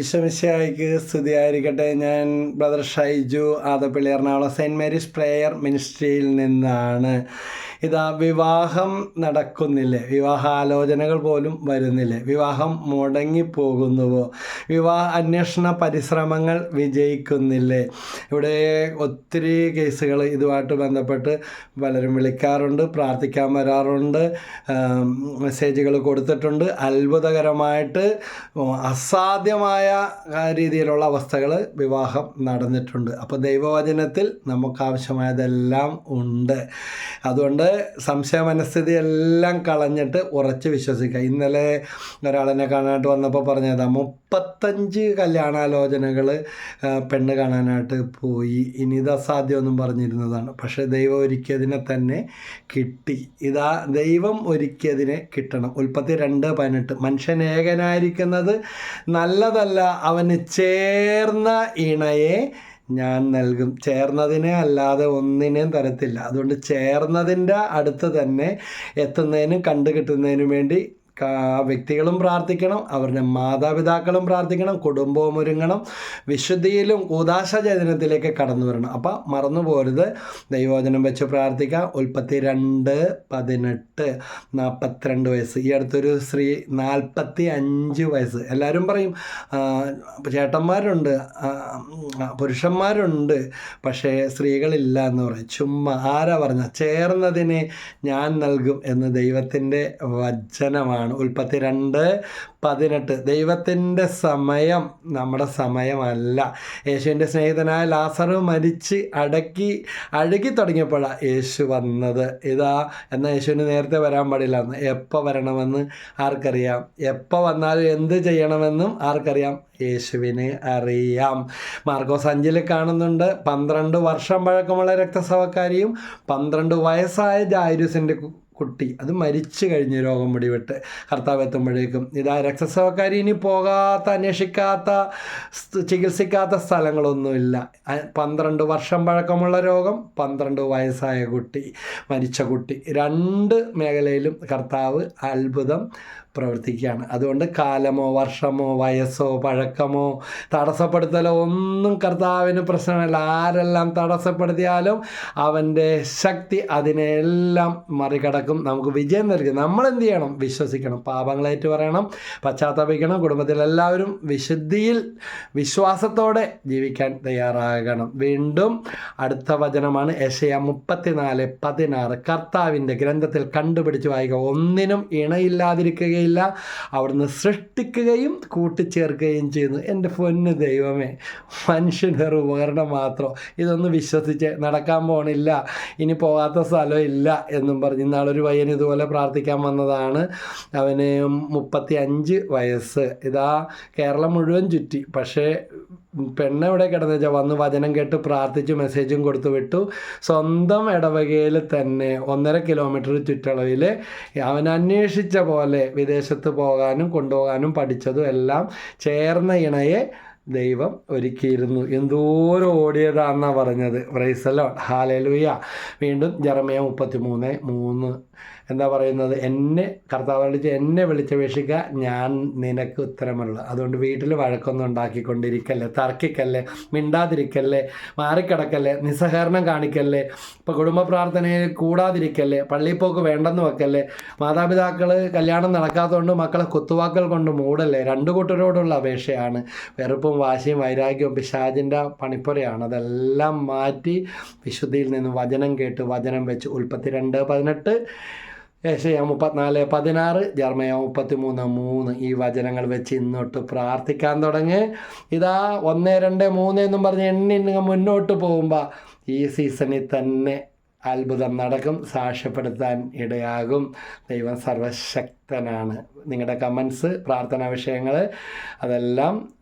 ഈശ്വമിശായിക്ക് സ്തുതിയായിരിക്കട്ടെ. ഞാൻ brother Shaiju Adappally Ernakulam saint Mary's prayer മിനിസ്ട്രിയിൽ നിന്നാണ്. ഇതാ വിവാഹം നടക്കുന്നില്ലേ? വിവാഹാലോചനകൾ പോലും വരുന്നില്ലേ? വിവാഹം മുടങ്ങിപ്പോകുന്നുവോ? വിവാഹ അന്വേഷണ പരിശ്രമങ്ങൾ വിജയിക്കുന്നില്ലേ? ഇവിടെ ഒത്തിരി കേസുകൾ ഇതുമായിട്ട് ബന്ധപ്പെട്ട് പലരും വിളിക്കാറുണ്ട് പ്രാർത്ഥിക്കാൻ വരാറുണ്ട് മെസ്സേജുകൾ കൊടുത്തിട്ടുണ്ട്. അത്ഭുതകരമായിട്ട് അസാധ്യമായ രീതിയിലുള്ള അവസ്ഥകൾ വിവാഹം നടന്നിട്ടുണ്ട്. അപ്പോൾ ദൈവവചനത്തിൽ നമുക്കാവശ്യമായതെല്ലാം ഉണ്ട്. അതുകൊണ്ട് സംശയ മനസ്ഥിതി എല്ലാം കളഞ്ഞിട്ട് ഉറച്ച് വിശ്വസിക്കുക. ഇന്നലെ ഒരാളെന്നെ കാണാനായിട്ട് വന്നപ്പോൾ പറഞ്ഞതാ മുപ്പത്തഞ്ച് കല്യാണാലോചനകൾ പെണ്ണ് കാണാനായിട്ട് പോയി. ഇനി ഇത് അസാധ്യമൊന്നും പറഞ്ഞിരുന്നതാണ്. പക്ഷേ ദൈവം ഒരുക്കിയതിനെ തന്നെ കിട്ടി. ഇതാ ദൈവം ഒരുക്കിയതിനെ കിട്ടണം. ഉൽപ്പത്തി രണ്ട് പതിനെട്ട്. മനുഷ്യൻ ഏകനായിരിക്കുന്നത് നല്ലതല്ല. അവന് ചേർന്ന ഇണയെ ഞാൻ നൽകും. ചേർന്നതിനെ അല്ലാതെ ഒന്നിനെയും തരത്തില്ല. അതുകൊണ്ട് ചേർന്നതിന്റെ അടുത്ത് തന്നെ എത്തുന്നതിനും കണ്ടു കിട്ടുന്നതിനും വേണ്ടി വ്യക്തികളും പ്രാർത്ഥിക്കണം അവരുടെ മാതാപിതാക്കളും പ്രാർത്ഥിക്കണം കുടുംബവും ഒരുങ്ങണം വിശുദ്ധിയിലും കൂതാശ ചൈതന്യത്തിലേക്ക് കടന്നു വരണം. അപ്പം മറന്നു പോരുത്. ദൈവോചനം വെച്ച് പ്രാർത്ഥിക്കുക ഉൽപ്പത്തി രണ്ട് പതിനെട്ട് നാൽപ്പത്തിരണ്ട് വയസ്സ്. ഈ അടുത്തൊരു സ്ത്രീ നാൽപ്പത്തി അഞ്ച് വയസ്സ്. എല്ലാവരും പറയും ചേട്ടന്മാരുണ്ട് പുരുഷന്മാരുണ്ട് പക്ഷേ സ്ത്രീകളില്ല എന്ന് പറയും. ചുമ്മാ ആരാ പറഞ്ഞ? ചേർന്നതിനെ ഞാൻ നൽകും എന്ന് ദൈവത്തിന്റെ വചനമാണ്. ആണ്. ഉൽപ്പത്തി രണ്ട് പതിനെട്ട്. ദൈവത്തിന്റെ സമയം നമ്മുടെ സമയമല്ല. യേശുവിന്റെ സ്നേഹിതനായ ലാസറ് മരിച്ച് അടക്കി അഴുകി തുടങ്ങിയപ്പോഴാണ് യേശു വന്നത്. ഇതാ എന്നാൽ യേശുവിന് നേരത്തെ വരാൻ പാടില്ല. എന്ന് എപ്പോൾ വരണമെന്ന് ആർക്കറിയാം? എപ്പോൾ വന്നാലും എന്ത് ചെയ്യണമെന്നും ആർക്കറിയാം? യേശുവിന് അറിയാം. മാർക്കോസ് അഞ്ചിൽ കാണുന്നുണ്ട് പന്ത്രണ്ട് വർഷം പഴക്കമുള്ള രക്തസവക്കാരിയും പന്ത്രണ്ട് വയസ്സായ ജായിരുസിന്റെ കുട്ടി. അത് മരിച്ചു കഴിഞ്ഞ് രോഗം പിടിവിട്ട് കർത്താവ് എത്തുമ്പോഴേക്കും. ഇതാ രക്തസവക്കാരി ഇനി പോകാത്ത അന്വേഷിക്കാത്ത ചികിത്സിക്കാത്ത സ്ഥലങ്ങളൊന്നുമില്ല. പന്ത്രണ്ട് വർഷം പഴക്കമുള്ള രോഗം പന്ത്രണ്ട് വയസ്സായ കുട്ടി മരിച്ച കുട്ടി. രണ്ട് മേഖലയിലും കർത്താവ് അത്ഭുതം പ്രവർത്തിക്കുകയാണ്. അതുകൊണ്ട് കാലമോ വർഷമോ വയസ്സോ പഴക്കമോ തടസ്സപ്പെടുത്തലോ ഒന്നും കർത്താവിന് പ്രശ്നമല്ല. ആരെല്ലാം തടസ്സപ്പെടുത്തിയാലും അവന്റെ ശക്തി അതിനെല്ലാം മറികടക്കും. നമുക്ക് വിജയം നൽകും. നമ്മൾ എന്ത് ചെയ്യണം? വിശ്വസിക്കണം. പാപങ്ങളേറ്റ് പറയണം പശ്ചാത്തപിക്കണം കുടുംബത്തിലെല്ലാവരും വിശുദ്ധിയിൽ വിശ്വാസത്തോടെ ജീവിക്കാൻ തയ്യാറാകണം. വീണ്ടും അടുത്ത വചനമാണ് യശയ മുപ്പത്തിനാല് പതിനാറ്. കർത്താവിന്റെ ഗ്രന്ഥത്തിൽ കണ്ടുപിടിച്ച് വായിക്കുക. ഒന്നിനും ഇണയില്ലാതിരിക്കുകയും ഇല്ല. അവിടുന്ന് സൃഷ്ടിക്കുകയും കൂട്ടിച്ചേർക്കുകയും ചെയ്യുന്നു. എന്റെ പൊന്ന് ദൈവമേ മനുഷ്യനൊരു ഉപകരണം മാത്രം. ഇതൊന്നും വിശ്വസിച്ച് നടക്കാൻ പോണില്ല. ഇനി പോകാത്ത സ്ഥലം ഇല്ല എന്നും പറഞ്ഞ് ഇന്നാളൊരു പയ്യൻ ഇതുപോലെ പ്രാർത്ഥിക്കാൻ വന്നതാണ്. അവന് മുപ്പത്തി അഞ്ച് വയസ്സ്. ഇതാ കേരളം മുഴുവൻ ചുറ്റി. പക്ഷേ പെണ്ണെവിടെ കിടന്നു വെച്ചാൽ വന്ന് വചനം കേട്ട് പ്രാർത്ഥിച്ച് മെസ്സേജും കൊടുത്തു വിട്ടു. സ്വന്തം ഇടവകയിൽ തന്നെ ഒന്നര കിലോമീറ്റർ ചുറ്റളവിൽ അവൻ അന്വേഷിച്ച പോലെ വിദേശത്ത് പോകാനും കൊണ്ടുപോകാനും പഠിച്ചതും എല്ലാം ചേർന്ന ഇണയെ ദൈവം ഒരുക്കിയിരുന്നു. എന്തോരം ഓടിയതാണെന്നാണ് പറഞ്ഞത്. പ്രൈസലോ ഹാലലുയ വീണ്ടും ജർമയ മുപ്പത്തി മൂന്ന് മൂന്ന്. എന്താ പറയുന്നത്? എന്നെ കർത്താവ് വിളിച്ച് എന്നെ വിളിച്ചപേക്ഷിക്കുക ഞാൻ നിനക്ക് ഉത്തരമുള്ളു അതുകൊണ്ട് വീട്ടിൽ വഴക്കൊന്നും ഉണ്ടാക്കിക്കൊണ്ടിരിക്കല്ലേ തർക്കിക്കല്ലേ മിണ്ടാതിരിക്കല്ലേ മാറിക്കിടക്കല്ലേ നിസ്സഹകരണം കാണിക്കല്ലേ ഇപ്പോൾ കുടുംബ പ്രാർത്ഥനയിൽ കൂടാതിരിക്കല്ലേ പള്ളിപ്പോക്ക് വേണ്ടെന്ന് വെക്കല്ലേ മാതാപിതാക്കൾ കല്യാണം നടക്കാത്തതുകൊണ്ട് മക്കളെ കുത്തുവാക്കൽ കൊണ്ട് മൂടല്ലേ രണ്ടു കൂട്ടരോടുള്ള അപേക്ഷയാണ്. വെറുപ്പും വാശിയും വൈരാഗ്യവും പിശാജിന്റെ പണിപ്പുറയാണ് അതെല്ലാം മാറ്റി വിശുദ്ധിയിൽ നിന്ന് വചനം കേട്ട് വചനം വെച്ച് ഉൽപ്പത്തി രണ്ട് പതിനെട്ട് ഏഷ്യ മുപ്പത്തിനാല് പതിനാറ്. ജർമ്മയ മുപ്പത്തി മൂന്ന്. ഈ വചനങ്ങൾ വെച്ച് ഇന്നോട്ട് പ്രാർത്ഥിക്കാൻ തുടങ്ങി. ഇതാ ഒന്ന് രണ്ട് മൂന്ന് എന്നും പറഞ്ഞ് എണ്ണി മുന്നോട്ട് പോകുമ്പോൾ ഈ സീസണിൽ തന്നെ അത്ഭുതം നടക്കും. സാക്ഷ്യപ്പെടുത്താൻ ഇടയാകും. ദൈവം സർവശക്തനാണ്. നിങ്ങളുടെ കമൻസ് പ്രാർത്ഥനാ വിഷയങ്ങൾ അതെല്ലാം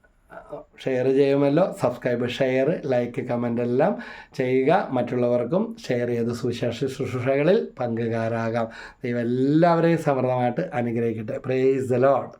ഷെയർ ചെയ്യുമല്ലോ. സബ്സ്ക്രൈബ് ഷെയർ ലൈക്ക് കമന്റ് എല്ലാം ചെയ്യുക. മറ്റുള്ളവർക്കും ഷെയർ ചെയ്ത് സുശേഷ ശുശ്രൂഷകളിൽ പങ്കുകാരാകാം. ദൈവം എല്ലാവരെയും സമൃദ്ധമായിട്ട് അനുഗ്രഹിക്കട്ടെ. Praise the load